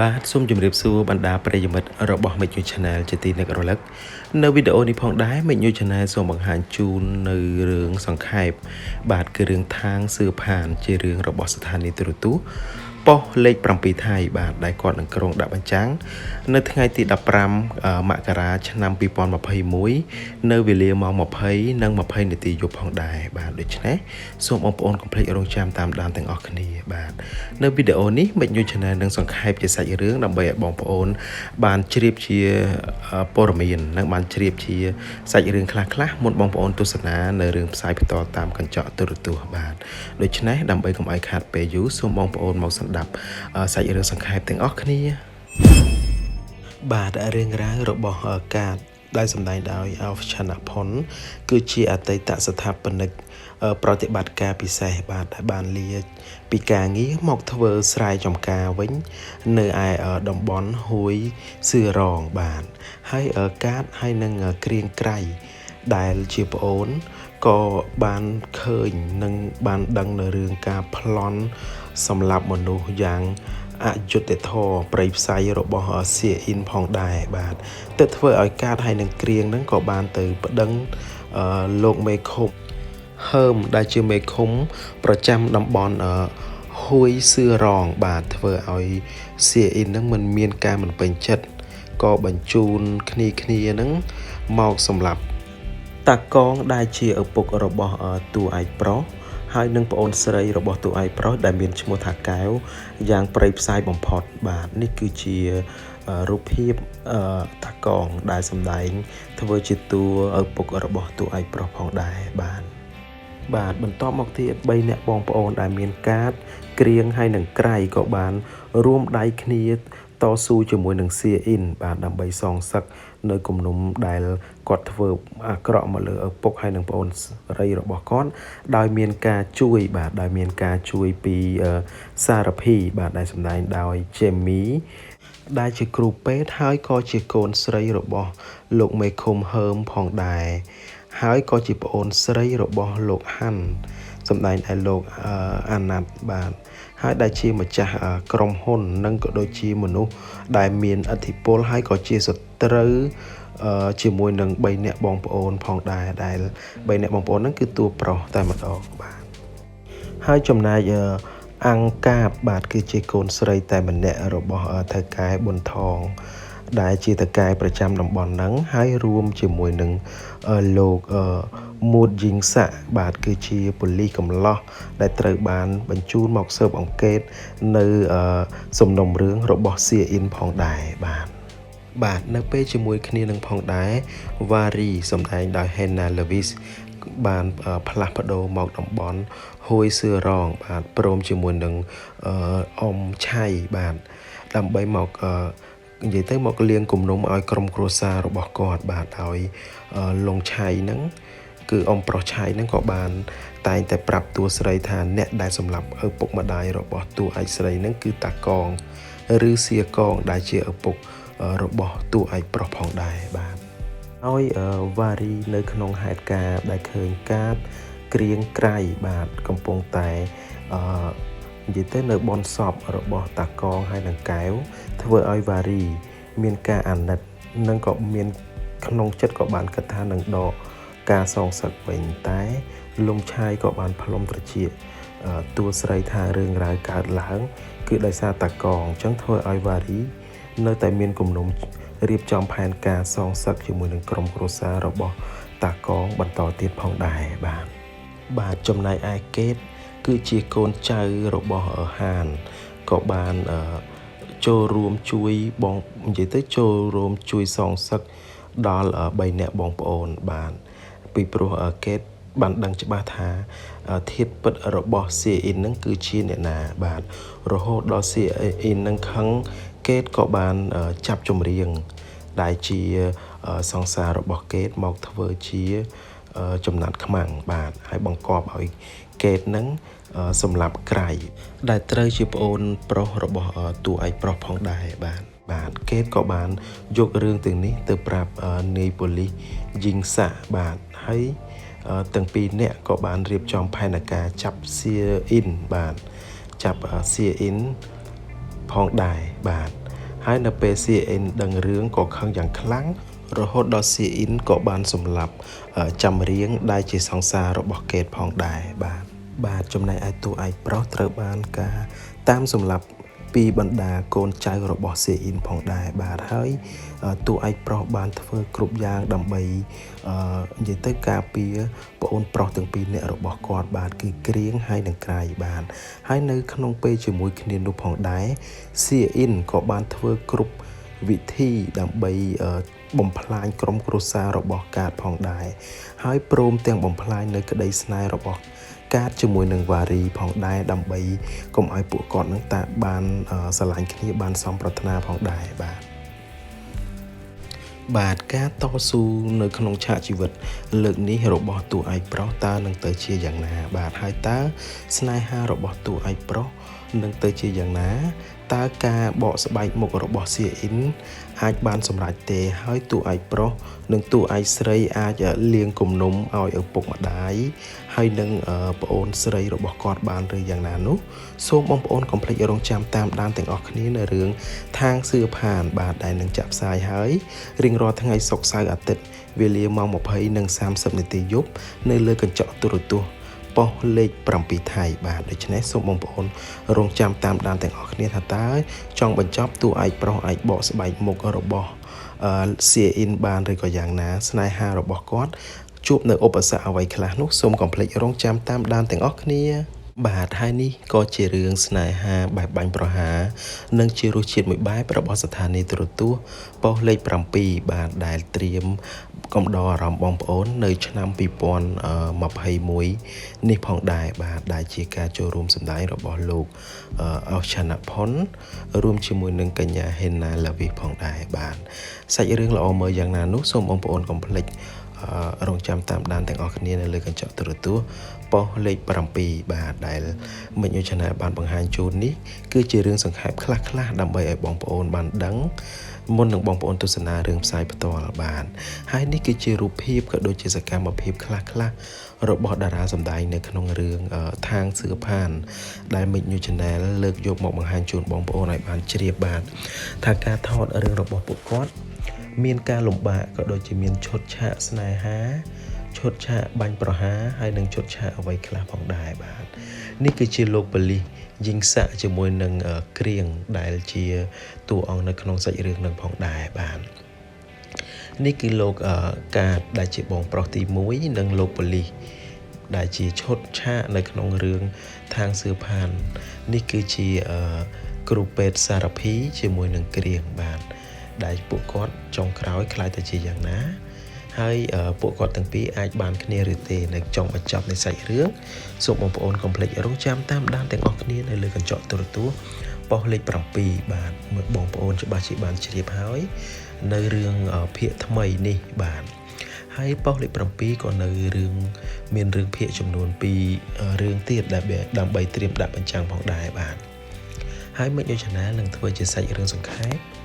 បាទសូមជម្រាបសួរបណ្ដាប្រិយមិត្តរបស់ Make New Channel ជាទីនឹករលឹកនៅវីដេអូនេះផងដែរ Make New Channel សូមបង្ហាញជូននៅរឿងសង្ខេប បាទគឺរឿងທາງសឿផាន ជារឿងរបស់ស្ថានីយ៍ទូរទស្សន៍ ប៉ុស្តិ៍លេខ7ថៃបាទដែលគាត់នឹងក្រុងដាក់បញ្ចាំងនៅថ្ងៃទី15មករាឆ្នាំ2021នៅវេលាម៉ោង20និង20នាទីយប់ផងដែរបាទដូច្នេះសូមបងប្អូនកុំភ្លេចរងចាំតាមដានទាំងអស់គ្នាបាទនៅវីដេអូនេះ Make New Channel នឹងសង្ខេបជាសាច់រឿងដើម្បីឲ្យបងប្អូន បានជ្រាបជាព័ត៌មាននិងបានជ្រាបជាសាច់រឿងខ្លះៗមុនបងប្អូនទស្សនានៅរឿងផ្សាយបន្តតាមកញ្ចក់ទូរទស្សន៍បាទដូច្នេះដើម្បីកុំឲ្យខាតពេលយូរសូមបងប្អូនមកសន្ដាប់សាច់រឿងសង្ខេបទាំងអស់គ្នា បាទរឿងរ៉ាវរបស់កាតដែលសម្ដែងដោយអោឆាណាផុនគឺជាអតីតស្ថាបនិកប្រតិបត្តិការពិសេសបាទដែលបានលាពីការងារមកធ្វើស្រែចម្ការវិញ នៅឯតំបន់ហួយសឿរងបាទហើយកាតហើយនឹងក្រៀងក្រៃដែលជាប្អូនក៏បានឃើញនិងបានដឹងនៅរឿងការប្លន់ សម្រាប់មនុស្សយ៉ាងអយុត្តិធម៌ប្រៃផ្សៃរបស់សៀអ៊ីនផងដែរបាទទៅធ្វើឲ្យកាតហើយនឹងគ្រៀងហ្នឹងក៏បានទៅប្តឹងលោកមេឃុបហើមដែលជាមេឃុំ ប្រចាំតំបន់ហួយសឿរងបាទធ្វើឲ្យសៀអ៊ីនហ្នឹងមិនមានការមិនពេញចិត្តក៏បញ្ជូនគ្នាគ្នាហ្នឹងមកសម្រាប់តាកងដែលជាឪពុករបស់តួឯកប្រុស ហើយនឹងប្អូនស្រីរបស់តួឯកប្រុសដែលមានឈ្មោះថាកែវយ៉ាងប្រៃផ្សាយបំផុតបាទនេះគឺជារូបភាពតាកងដែលសម្ដែង ធ្វើជាតួឪពុករបស់តួឯកប្រុសផងដែរបាទបាទបន្ទាប់មកទៀត3អ្នកបងប្អូនដែលមានកាតក្រៀងហើយនឹងក្រៃក៏បាន រួមដៃគ្នាតស៊ូជាមួយនឹងសៀអ៊ីនបាទដើម្បីសងសឹក នៅគំនុំដែលគាត់ធ្វើអាក្រក់មកលើឪពុកហើយនិងប្អូនស្រីរបស់គាត់ដោយមានការជួយបាទដោយមានការជួយពីសារភីបាទដែលសម្ដែងដោយ Jamie ដែលជាគ្រូពេទ្យហើយក៏ជាកូនស្រីរបស់លោកមេឃុំហើមផងដែរហើយក៏ជាប្អូនស្រីរបស់លោកហាន់សម្ដែងឲ្យលោកអាណាត់បាទ ហើយដែលជាម្ចាស់ក្រុមហ៊ុននិងក៏ដូចជាមនុស្សដែលមានអធិបុលហើយក៏ជាសត្រូវជាមួយនឹង3អ្នកបងប្អូនផងដែរដែល3អ្នកបងប្អូនហ្នឹងគឺតួប្រុសតែម្ដងបាទហើយចំណែកអង្គកាបបាទគឺជាកូនស្រីតែម្នាក់របស់ថៅកែប៊ុនថង ដែលជាតកែប្រចាំតំបន់ហ្នឹងហើយរួមជាមួយនឹងលោកមូតយីងសាក់បាទគឺជាប៉ូលីសកំឡោះដែលត្រូវបានបញ្ជូនមកស៊ើបអង្កេតនៅសំណុំរឿងរបស់សៀអ៊ីនផងដែរបាទបាទនៅពេលជាមួយគ្នានឹងផងដែរវ៉ារីសម្ដែងដោយ Hannah Lewis បានផ្លាស់ប្ដូរមកតំបន់ហួយសឿរង បាទព្រមជាមួយនឹងអ៊ំឆៃបាទដើម្បីមក និយាយទៅមកលៀងគំនុំឲ្យក្រុមគ្រួសាររបស់គាត់បាទហើយលងឆៃហ្នឹងគឺអ៊ំប្រុសឆៃហ្នឹងក៏បាន តែងតែប្រាប់តួស្រីថាអ្នកដែលសម្លាប់ឪពុកម្ដាយរបស់តួឯកស្រីហ្នឹងគឺតាកងឬសៀកងដែលជាឪពុករបស់តួឯកប្រុសផងដែរបាទហើយវ៉ារីនៅក្នុងហេតុការណ៍ដែលឃើញកាតក្រៀងក្រៃបាទកំពុងតែអឺ និយាយទៅនៅបនសពរបស់តាកងហើយនឹងកែវធ្វើឲ្យវ៉ារី មានការអាណិតនិងក៏មានក្នុងចិត្តក៏បានគិតថានឹងដកការសងសឹកវិញតែលំឆាយក៏បានផ្លុំត្រជាតួស្រីថារឿងរ៉ាវកើតឡើង គឺដោយសារតាកងអញ្ចឹងធ្វើឲ្យវ៉ារី នៅតែមានគំនុំរៀបចំផែនការសងសឹកជាមួយនឹងក្រុមគ្រួសាររបស់តាកងបន្តទៀតផងដែរបាទបាទចំណែកឯកេត គឺជាកូនចៅរបស់ហានក៏បានចូលរួមជួយបងនិយាយទៅចូលរួមជួយសងសឹកដល់3អ្នកបងប្អូនបានពីព្រោះកេតបានដឹងច្បាស់ថាធាតពិតរបស់សៀអ៊ីននឹងគឺជាអ្នកណាបាទរហូតដល់សៀអ៊ីននឹងខឹងកេតក៏បានចាប់ចម្រៀងដែលជាសង្សាររបស់កេតមកធ្វើជា ចំណាត់ខ្មាំងបាទហើយបង្កប់ឲ្យកេតនឹងសម្រាប់ក្រៃដែលត្រូវជាប្អូនប្រុសរបស់តួឯកប្រុសផងដែរបាទបាទកេតក៏បានយករឿងទាំងនេះទៅប្រាប់នាយប៉ូលីសយីងសាបាទហើយទាំងពីរនាក់ក៏បានរៀបចំផែនការចាប់សៀអ៊ីនបាទចាប់សៀអ៊ីនផងដែរបាទហើយនៅពេល CN ដឹងរឿងក៏ខឹងយ៉ាងខ្លាំង រហូតដល់ CN ក៏បានសម្លាប់ចាំរៀងដែលជាសង្សាររបស់កេតផងដែរបាទបាទចំណែកឯតួឯកប្រុសត្រូវបានការតាមសម្លាប់ពីបណ្ដាកូនចៅរបស់សេអ៊ីនផងដែរបាទហើយតួឯកប្រុសបានធ្វើគ្រប់យ៉ាងដើម្បីអឺនិយាយទៅការពារប្អូនប្រុសទាំងពីរនាក់របស់គាត់បាទគឺក្រៀងហើយនិងក្រៃបាទហើយនៅក្នុងពេលជាមួយគ្នានោះផងដែរសេអ៊ីនក៏បានធ្វើគ្រប់វិធីដើម្បី បំផ្លាញក្រុមគ្រួសាររបស់កាតផងដែរហើយព្រមទាំងបំផ្លាញនៅក្តីស្នេហ៍របស់កាតជាមួយនឹងវ៉ារីផងដែរដើម្បីកុំឲ្យពួកគាត់នឹងតាបានស្រឡាញ់គ្នាបានសំប្រាថ្នាផងដែរបាទបាទការតស៊ូនៅក្នុងឆាកជីវិត លើកនេះរបស់តួឯកប្រុសតើនឹងទៅជាយ៉ាងណា បាទហើយតើស្នេហារបស់តួឯកប្រុសនឹងទៅជាយ៉ាងណា តើការបកស្បែកមុខរបស់សៀអ៊ីនអាចបានសម្រេចទេហើយតួឯកប្រុសនិងតួឯកស្រីអាចលៀងគំនុំឲ្យឪពុកម្ដាយហើយនឹងប្អូនស្រីរបស់គាត់បានឬយ៉ាងណានោះសូមបងប្អូនកុំភ្លេចរងចាំតាមដានទាំងអស់គ្នានៅរឿងທາງសឿផានបាទដែលនឹងចាក់ផ្សាយហើយរៀងរាល់ថ្ងៃសុក្រសៅរ៍អាទិត្យវេលាម៉ោង20និង30នាទីយប់នៅលើកញ្ចក់ទូរទស្សន៍ ប៉ុសលេខ7ថៃបាទដូច្នេះសូមបងប្អូនរងចាំតាមដានទាំងអស់គ្នាថាតើចង់បញ្ចប់តួឯកប្រុសឯកបកស្បែកមុខរបស់អឺ CIN បានឬក៏យ៉ាងណា ស្នេហារបស់គាត់ជួបនៅឧបសគ្គអ្វីខ្លះនោះសូមកុំភ្លេចរងចាំតាមដានទាំងអស់គ្នាបាទហើយនេះក៏ជារឿងស្នេហាបែបបាញ់ប្រហារនិងជារសជាតិមួយបែបរបស់ស្ថានីយទូរទស្សន៍ប៉ុស្តិ៍លេខ7បាទដែលត្រៀម កំដរអារម្មណ៍បងប្អូននៅឆ្នាំ2021នេះផងដែរបាទដែលជាការចូលរួមសម្ដែងរបស់លោកអោឆាណាផុនរួមជាមួយនឹងកញ្ញាហេណាឡាវីផងដែរបាទសាច់រឿងល្អមើលយ៉ាងណានោះសូមបងប្អូនកុំភ្លេចរងចាំតាមដានទាំងអស់គ្នានៅលើកញ្ចក់ទូរទស្សន៍ប៉ុស្តិ៍លេខ7បាទដែលមិញយោឆានែលបានបង្ហាញជូននេះគឺជារឿងសង្ខេបខ្លះៗដើម្បីឲ្យបងប្អូនបានដឹង មុននឹងបងប្អូនទស្សនារឿងផ្សាយផ្ទាល់បាន ហើយនេះគឺជារូបភាពក៏ដូចជាសកម្មភាពខ្លះខ្លះរបស់តារាសម្ដែងនៅក្នុងរឿងថាងសឿផាន ដែល Mix New Channel លើកយកមកបង្ហាញជូនបងប្អូនឲ្យបានជ្រាបបានថាការថតរឿងរបស់ពួកគាត់មានការលំបាកក៏ដូចជាមានឈុតឆាកស្នេហាឈុតឆាកបាញ់ប្រហារហើយនិងឈុតឆាកអ្វីខ្លះផងដែរបាទនេះគឺជាលោកបលិស យិងសាក់ជាមួយនឹងគ្រៀងដែលជាតួអង្គនៅក្នុងសាច់រឿងនឹងផងដែរបាទនេះគឺលោកកាតដែលជាបងប្រុសទី1និងលោកបលិសដែលជាឈុតឆាកនៅក្នុងរឿងທາງសឿផាន នេះគឺជាគ្រូពេទ្យសារភីជាមួយនឹងគ្រៀងបាទដែលពួកគាត់ចុងក្រោយខ្លាចទៅជាយ៉ាងណា ហើយពួកគាត់ទាំងពីរអាចបានគ្នាឬទេនៅចុងបញ្ចប់នៃសាច់រឿងសូមបងប្អូនកុំភ្លេចរងចាំតាមដានទាំងអស់គ្នានៅលើកញ្ចក់ទូរទស្សន៍ប៉ុស្តិ៍លេខ7បាទមើលបងប្អូនច្បាស់ជាបានជ្រាបហើយនៅរឿងភាគថ្មីនេះបាទហើយប៉ុស្តិ៍លេខ7ក៏នៅរឿងមានរឿងភាគចំនួន2រឿងទៀតដែលដើម្បីត្រៀមដាក់បញ្ចាំងផងដែរបាទហើយមិញ Channel នឹងធ្វើជាសាច់រឿងសង្ខេប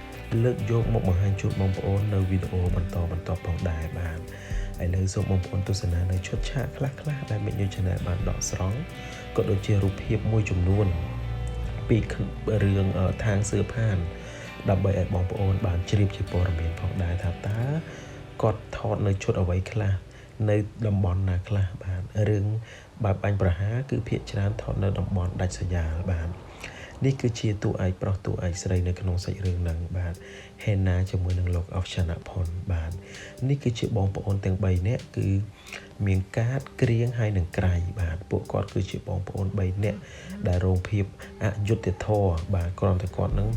លើកយកមកបង្ហាញជូនបងប្អូននៅវីដេអូបន្តបន្តផងដែរបាទឥឡូវសូមបងប្អូនទស្សនានៅឈុតឆាកខ្លះៗដែលមេញូ Channel បានដកស្រង់ក៏ដូចជារូបភាពមួយចំនួនពីរឿងທາງសឿផាន ដើម្បីឲ្យបងប្អូនបានជ្រាបជាព័ត៌មានផងដែរថាតើគាត់ថតនៅឈុតអ្វីខ្លះនៅតំបន់ណាខ្លះបាទរឿងបែបបាញ់ប្រហារគឺភាគច្រើនថតនៅតំបន់ដាច់ស្រយាលបាទ នេះគឺជាតួឯកប្រុសតួឯកស្រីនៅក្នុងសាច់រឿងហ្នឹងបាទហេណាជាមួយនឹងលោកអុកឆាណាផុនបាទនេះគឺជាបងប្អូនទាំង3នាក់គឺមានកាតក្រៀងហើយនឹងក្រៃបាទពួកគាត់គឺជាបងប្អូន3នាក់ដែលរងភាពអយុត្តិធម៌បាទគ្រាន់តែគាត់នឹង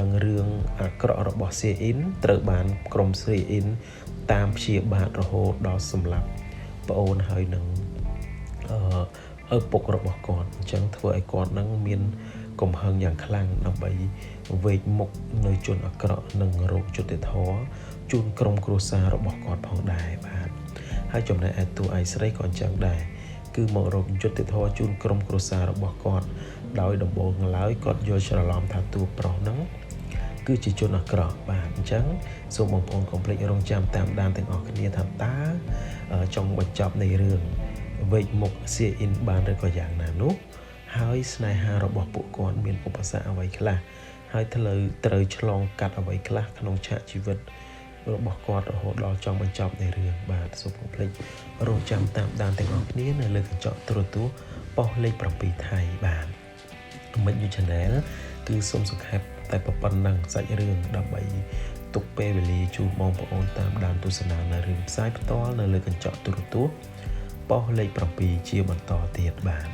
ដឹងរឿងអាក្រក់របស់សេអ៊ីនត្រូវបានក្រុមសេអ៊ីនតាមព្យាបាទរហូតដល់សម្លាប់ប្អូនហើយនឹងអឺឪពុករបស់គាត់អញ្ចឹងធ្វើឲ្យគាត់នឹងមាន កំហឹងយ៉ាងខ្លាំងដើម្បីវេកមុខនៅជនអាក្រក់និងរោគយុត្តិធម៌ជូនក្រុមគ្រួសាររបស់គាត់ផងដែរបាទហើយចំណែកឯតួឯកស្រីក៏អញ្ចឹងដែរគឺមករោគយុត្តិធម៌ជូនក្រុមគ្រួសាររបស់គាត់ដោយដំបូងឡើយគាត់យល់ច្រឡំថាតួប្រុសហ្នឹងគឺជាជនអាក្រក់បាទអញ្ចឹងសូមបងប្អូនកុំភ្លេចរងចាំតាមដានទាំងអស់គ្នាថាតើចង់បញ្ចប់នៃរឿងវេកមុខសៀអ៊ីនបានឬក៏យ៉ាងណានោះ ហើយស្នេហារបស់ពួកគាត់មានឧបសគ្គអ្វីខ្លះហើយធ្លើត្រូវឆ្លងកាត់អ្វីខ្លះក្នុងឆាកជីវិតរបស់គាត់រហូតដល់ចង់បញ្ចប់នៃរឿងបាទសូមកុំភ្លេចរងចាំតាមដានទាំងអស់គ្នានៅលើកញ្ចក់ទូរទស្សន៍ប៉ុស្តិ៍លេខ7ថៃបាទមិត្ត You Channel គឺសូមសង្ខេបតែប៉ុណ្ណឹងសាច់រឿងដើម្បីទុកពេលវេលាជូនបងប្អូនតាមដានទស្សនានៅរឿងផ្សាយផ្ទាល់នៅលើកញ្ចក់ទូរទស្សន៍ប៉ុស្តិ៍លេខ7ជាបន្តទៀតបាទ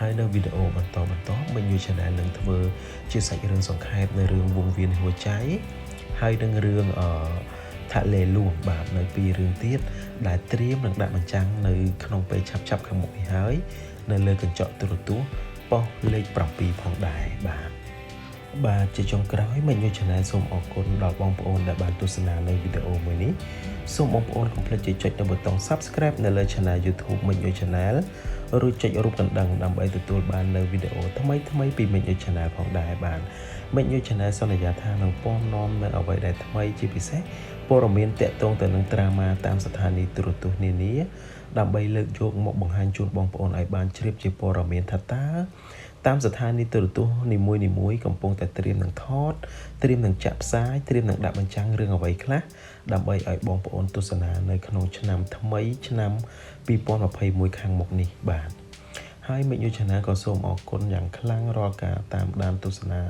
ហើយនៅវីដេអូបន្តបន្តមិញ You Channel នឹងធ្វើជាសាច់រឿងសង្ខេបនៅរឿងវងវៀនហួចៃហើយនឹងរឿងអឺថាលេលួងបាទនៅពីររឿងទៀតដែលត្រៀមនឹងដាក់បញ្ចាំងនៅក្នុងពេលឆាប់ឆាប់ខាងមុខនេះហើយនៅលើកញ្ចក់ទូរទស្សន៍ប៉ុស្តិ៍លេខ7ផងដែរបាទ បាទជាចុងក្រោយមិញយុជនាសូមអរគុណដល់បងប្អូនដែលបានទស្សនានៅវីដេអូមួយនេះសូមបងប្អូនកុំភ្លេចចុចនៅប៊ូតុង Subscribe នៅលើ Channel YouTube មិញយុ Channel រួចចុចរូបកណ្ដឹងដើម្បីទទួលបាននៅវីដេអូថ្មីថ្មីពីមិញយុ Channel ផងដែរបាទមិញយុ Channel សន្យាថានឹងពំនាំនៅអ្វីដែលថ្មីជាពិសេសព័ត៌មានតាក់ទងទៅនឹងត្រាម៉ាតាមស្ថានីយ៍ទូរទស្សន៍នានាដើម្បីលើកយកមកបង្ហាញជូនបងប្អូនឲ្យបានជ្រាបជាព័ត៌មានថាតើ តាមស្ថានីយ៍ទូរទស្សន៍នីមួយៗកំពុងតែត្រៀមនឹងថតត្រៀមនឹងចាក់ផ្សាយត្រៀមនឹងដាក់បញ្ចាំងរឿងអ្វីខ្លះដើម្បីឲ្យបងប្អូនទស្សនានៅក្នុងឆ្នាំថ្មីឆ្នាំ2021ខាងមុខនេះបាទហើយមិញយុជនាក៏សូមអរគុណយ៉ាងខ្លាំងរាល់ការតាមដានទស្សនា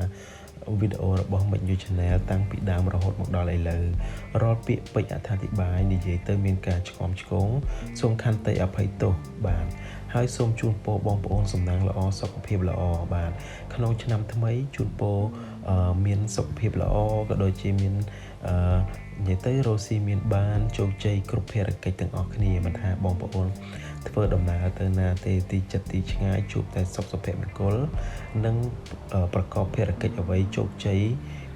វីដេអូរបស់មិញយុ Channel តាំងពីដើមរហូតមកដល់ឥឡូវរាល់ពាក្យពេចន៍អត្ថាធិប្បាយនិយាយទៅមានការឆ្គំឆ្គងសូមខន្តីអភ័យទោសបាទ ហើយសូមជូនពរបងប្អូនសំណាងល្អសុខភាពល្អបាទក្នុងឆ្នាំថ្មីជូនពរមានសុខភាពល្អក៏ដូចជាមានអឺនិយាយទៅរស់ស៊ីមានបានជោគជ័យគ្រប់ភារកិច្ចទាំងអស់គ្នាមិនថាបងប្អូនធ្វើដំណើរទៅណាទេទីចិត្តទីឆ្ងាយជួបតែសុខសុភមង្គល និងប្រកបភារកិច្ចអ្វីជោគជ័យ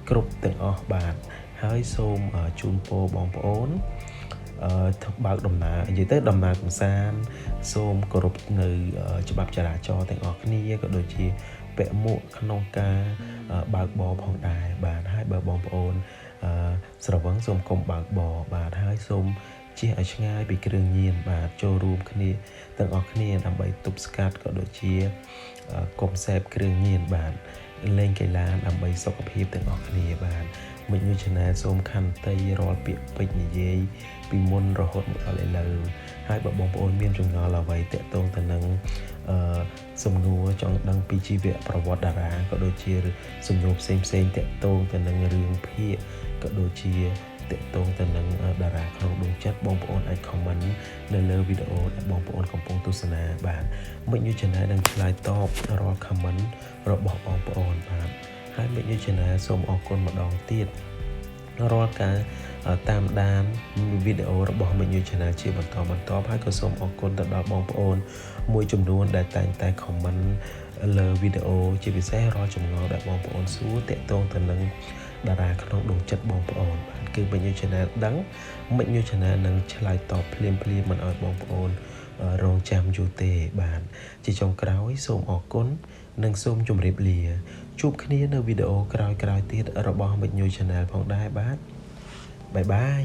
គ្រប់ទាំងអស់បាទហើយសូមជូនពរបងប្អូនអឺ បើកដំណើរនិយាយទៅដំណើរកំសាន្តសូមគោរពនៅច្បាប់ចរាចរណ៍ទាំងអស់គ្នាក៏ដូចជាពាក់មួកក្នុងការបើកបរផងដែរបាទហើយបើបងប្អូនស្រវឹងសូមកុំបើកបរបាទហើយសូមជៀសឲ្យឆ្ងាយពីគ្រឿងញៀនបាទចូលរួមគ្នាទាំងអស់គ្នាដើម្បីទប់ស្កាត់ក៏ដូចជាកុំសេពគ្រឿងញៀនបាទលេងកីឡាដើម្បីសុខភាពទាំងអស់គ្នាបាទមិញមួយ Channel សូមខន្តីរាល់ពាក្យពេចន៍និយាយ ពីមុនរហូតមកដល់ឥឡូវហើយបើបងប្អូនមានចម្ងល់អ្វីតាក់ទងទៅនឹងអឺសំណួរចង់ដឹងពីជីវប្រវត្តិតារាក៏ដូចជាសំណួរផ្សេងផ្សេងតាក់ទងទៅនឹងរឿងភាគក៏ដូចជាតាក់ទងទៅនឹងតារាក្នុងដួងចិត្តបងប្អូនអាច comment នៅលើវីដេអូដែលបងប្អូនកំពុងទស្សនាបាទមិញយុជនានឹងឆ្លើយតបរាល់ comment របស់បងប្អូនបាទហើយមិញយុជនាសូមអរគុណម្ដងទៀតរាល់ការ តាមដានវីដេអូរបស់មិញយុ Channel ជាបន្តបន្តហើយក៏សូមអរគុណទៅដល់បងប្អូន មួយចំនួនដែលតែងតែ comment លើវីដេអូជាពិសេសរាល់ចម្ងល់ដែលបងប្អូនសួរតាក់ទងទៅនឹងតារាក្នុងដួងចិត្តបងប្អូនបាទគឺមិញយុ Channel ដឹងមិញយុ Channel នឹងឆ្លើយតបភ្លាមភ្លាមមិនឲ្យបងប្អូនរងចាំយូរទេបាទជាចុងក្រោយសូមអរគុណនិងសូមជម្រាបលាជួបគ្នានៅវីដេអូក្រោយៗទៀតរបស់មិញញូ Channel ផងដែរបាទ បាយបាយ